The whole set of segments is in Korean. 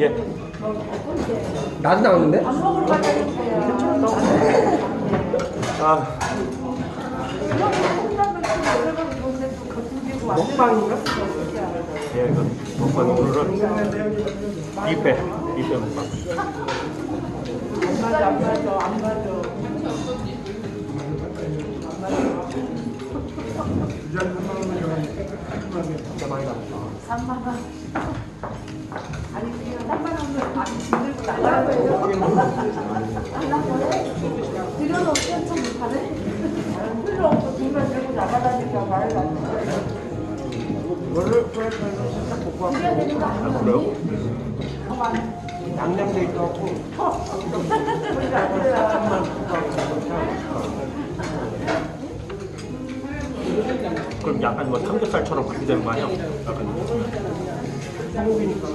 예. 나도 나왔는데? 아, 먹방인가? 예, 이거 먹방 오늘은 2회, 2회 먹방. 진짜 많이 나왔다. 3만 원. 아니 그냥 3만 원을 아니 들고 나가요. 들여놓으면 좀 못하네. 필요 없고 정말 들고 나가다니까 말을 안 해. 이거를 프라이팬으로 살짝 볶아 드려야 되는 거 볶아 그럼 약간 뭐 삼겹살처럼 그렇게 되는 거 아니야? 약간 소고기니까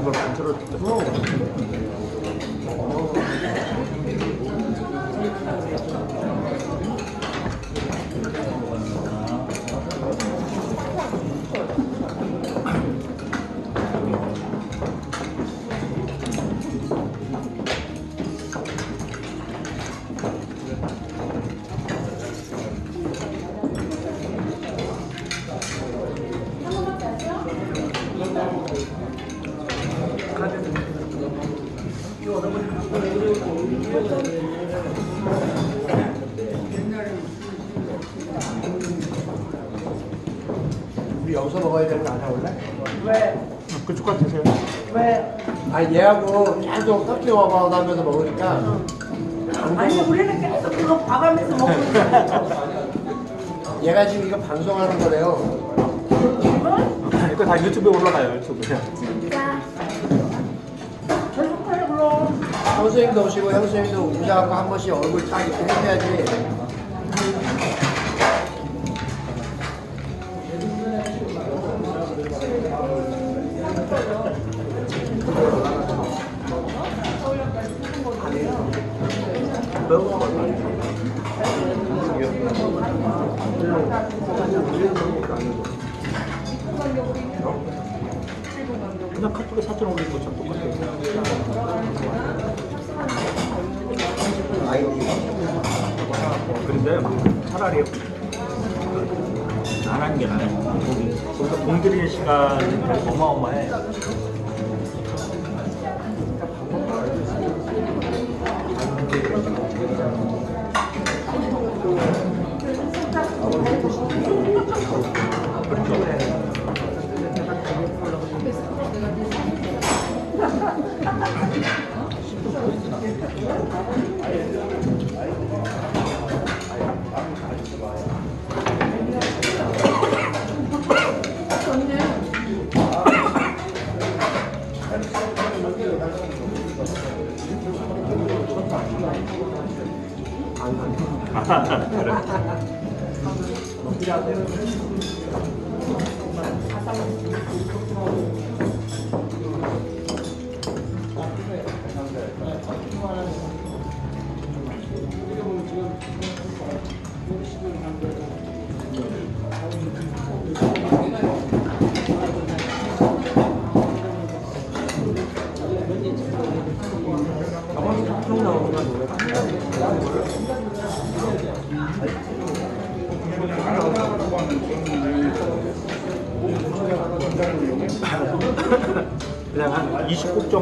이걸 반찬을 우리 여기서 먹어야 되는 거 아니야 원래? 왜? 그쪽까지 드세요. 왜? 아 얘하고 계속 섞여 와가면서 먹으니까 아니 우리는 계속 그거 봐가면서 먹고 있어. 얘가 지금 이거 방송하는 거래요 이거 다 유튜브에 올라가요, 유튜브에. 진짜. 계속해 그럼. 선생님도 오시고 형수님도 오셔갖고 한 번씩 얼굴 딱 이렇게 해줘야지. 매운 거 같아요. 그냥 카톡에 사진 올리는 것처럼 똑같아요. 그런데 차라리 안 하는 게 나아요. 거기 거기서 공들이는 시간이 어마어마해. 그래. ハハハハ。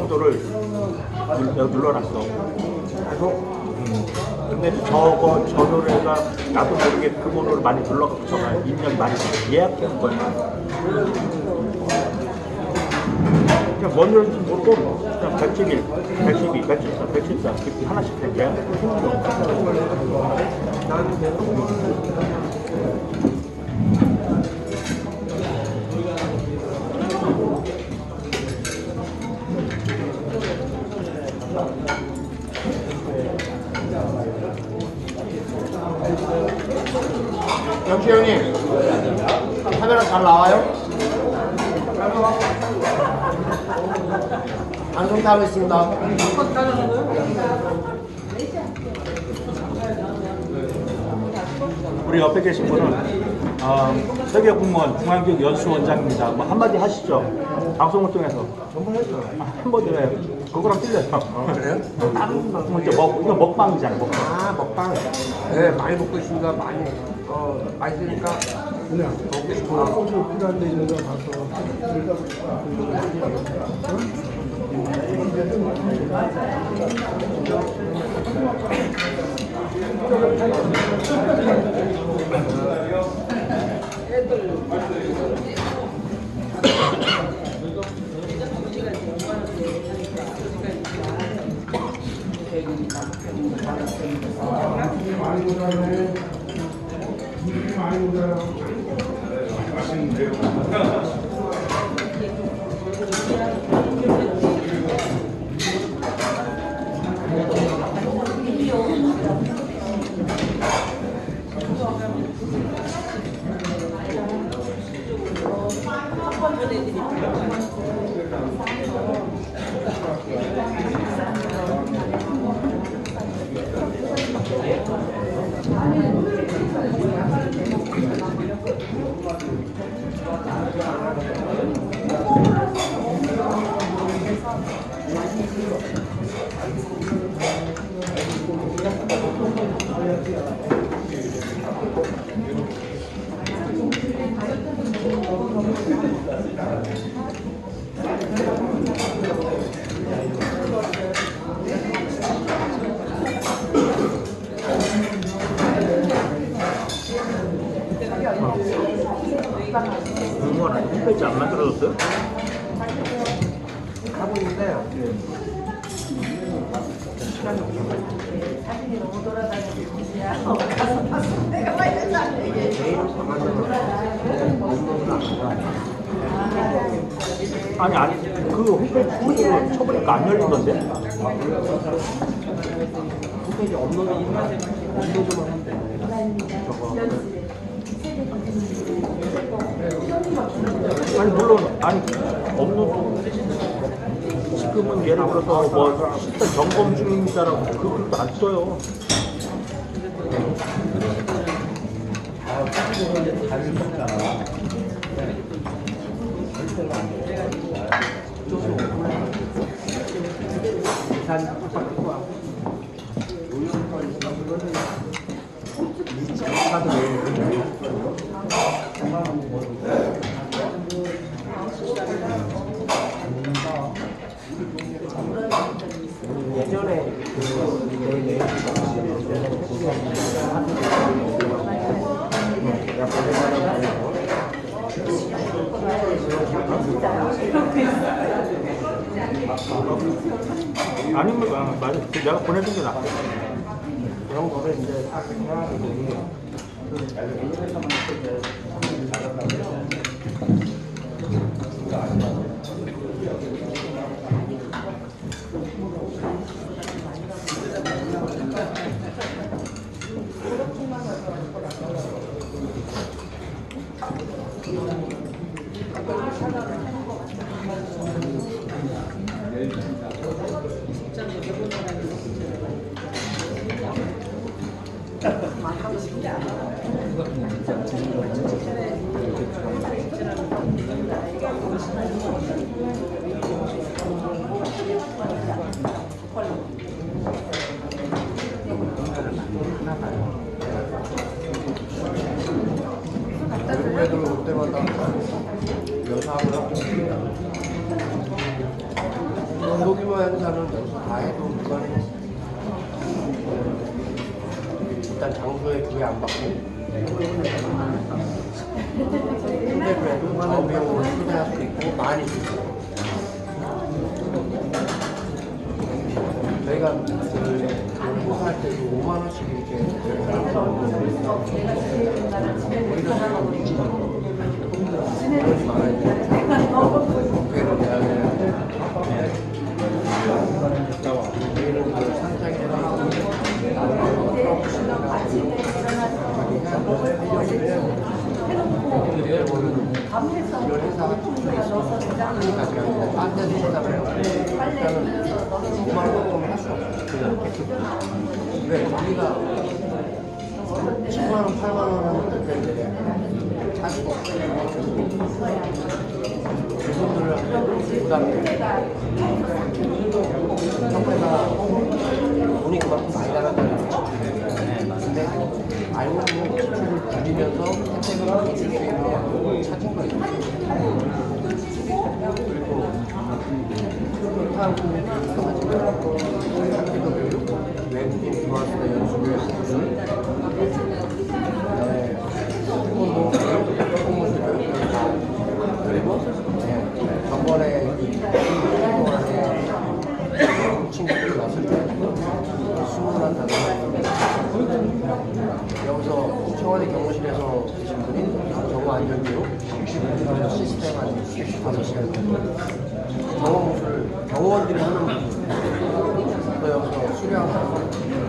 정도를 눌러놨어. 계속. 음. 근데 저거 저 노래가 나도 모르게 그 번호를 많이 눌러갖고 저가 입력이 많이 돼. 예약한 거야. 그냥 뭔 노래인지 모르고 그냥 111, 112, 114, 114 이렇게 하나씩 다 예약해서 힘들어. 영시 형님 카메라 잘 나와요? 방송 타고 있습니다. 우리 옆에 계신 분은 어, 세계 공무원 중앙교육 연수원장입니다. 뭐 한마디 하시죠. 방송을 통해서. 전부 했어요. 한마디 해요. 그거랑 틀려요. 그래요? 다른 이제 먹, 이거 먹방이잖아, 먹방. 아 먹방. 네 많이 먹고 있습니다. 많이 어 맛있으니까 먹고 싶어. 필요한데 저희가 가서. 공 무원 아니 홈페이지 안 만들어졌어요? 하고 있는데 사진이 너무 돌아다니는 곳이야. 가서 봤어. 내가 막 이랬잖아. 이게. 아니, 아니, 그 홈페이지 쳐보니까 안 열리던데? 홈페이지 업로드 업로드만 하면 돼. 아니, 물론, 아니, 업로드. 지금은 예를 들어서 뭐 시스템 점검 중입니다라고 그 글도 안 써요. 예 아니면, 아, 맞아. 그 내가 보내준 게 낫다. 그런 거를 이제 딱 해야 되니 때 많이 있고 저희가 그 행사할 때도 5만 원씩 이렇게 오히려 그러지 말아야 돼. 괴를 내야 돼. 저희는 그 산장이랑 해요. 일단은 5만 원 정도 할수 없어요. 그냥 왜 우리가 7만 원, 8만 원 때인데 할 수가 없어요. 그분들은 부담이 그만큼 많이 나간다는 거죠. 근데 알고 보면 지출을 줄이면서 혜택을 줄수 있는 방법을 찾은 거예요. 그리고 다음 분들이 있어가지고 학교도 교육, 외국인 들어왔을 때 연수를 해주는 그다음에 태권도 교육, 공무원 교육 다 그리고 네, 저번에 동안에 친구들 왔을 때 수능한 단어 여기서 청와대 경호실에서 계신 분이 정보 안전교육 시스템 한 5시간 정도 경호무술 경호원들이 하는 거 여기서 수료하고 있습니다.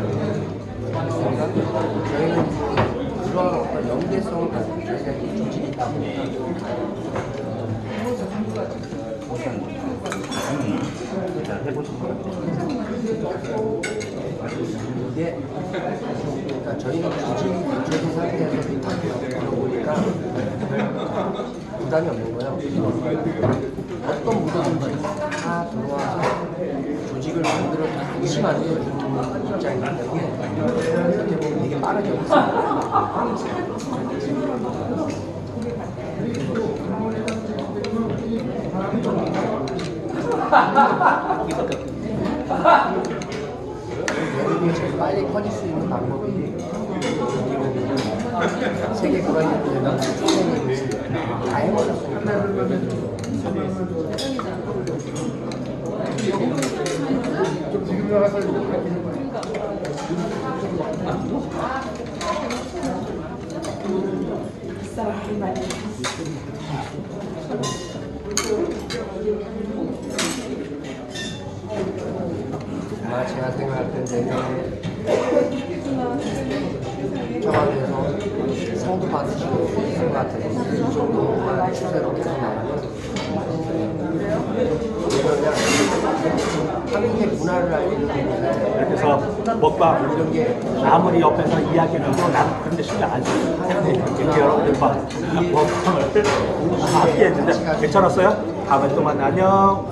저희는 그러한 어떤 저희가 이 조직이 있다 보니까 자, 해보시면 이게 그러니까 저희는 조직이 구조된 상태에서 없다 보니까 부담이 없는 거예요. 어떤 무도든지 다 들어와서 조직을 만들어 만들어주는 입장이기 때문에 되게 없습니다. 외국이 제일 빨리 커질 수 있는 방법이 세계 초행이 다 해버렸으니까 아마 제가 생각할 때 내년에 청와대에서 수 있을 것 같아요. 이 정도만 추세로 계속 나가면 내년에 한국의 문화를 알리는 곳에 이렇게 해서 먹방 이런 게 아무리 옆에서 이야기를 해도 난 그런데 신경 안 써. 이렇게 여러분들 막 먹방을 함께 했는데 괜찮았어요? 다음에 또 만나 안녕.